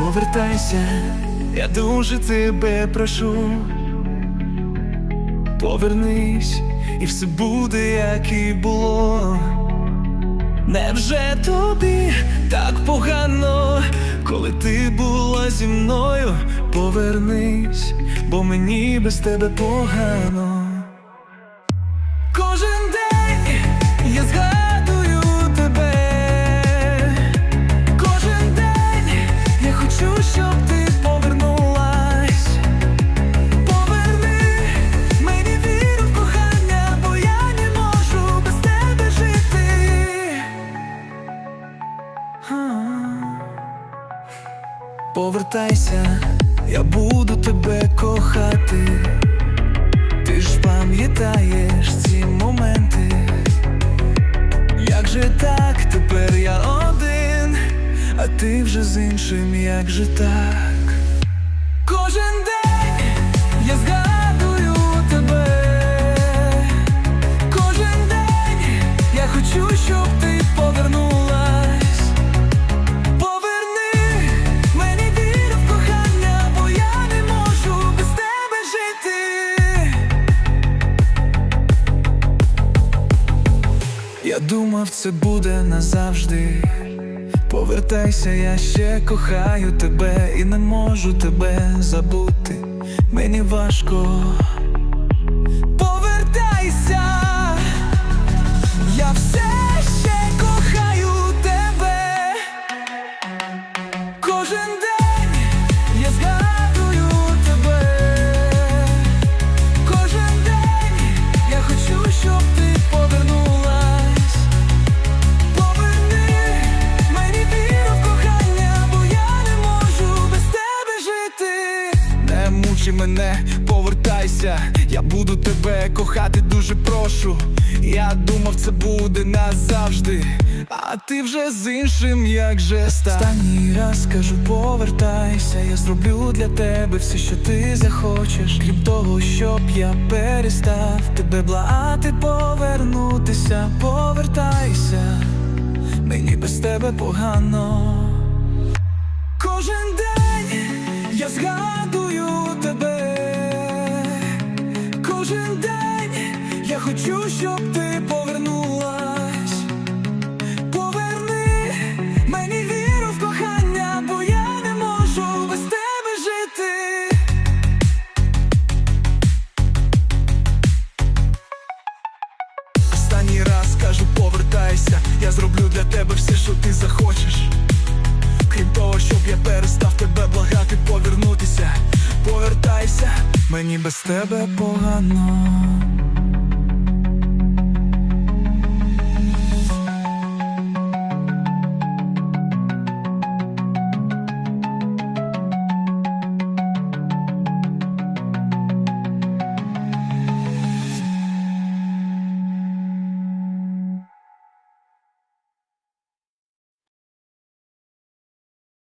Повертайся, я дуже тебе прошу. Повернись, і все буде, як і було. Невже тобі так погано, коли ти була зі мною? Повернись, бо мені без тебе погано. Повертайся, я буду тебе кохати. Ти ж пам'ятаєш ці моменти. Як же так, тепер я один, а ти вже з іншим, як же так? Думав, це буде назавжди. Повертайся, я ще кохаю тебе і не можу тебе забути. Мені важко. Не мене, повертайся, я буду тебе кохати, дуже прошу. Я думав, це буде назавжди, а ти вже з іншим, як же став. Останній раз кажу, повертайся, я зроблю для тебе все, що ти захочеш. Крім того, щоб я перестав тебе благати, повернутися, повертайся, мені без тебе погано. Кожен день я згадую хочу, щоб ти повернулась. Поверни мені віру в кохання, бо я не можу без тебе жити. Останній раз кажу, повертайся, я зроблю для тебе все, що ти захочеш. Крім того, щоб я перестав тебе благати, повернутися, повертайся, мені без тебе погано.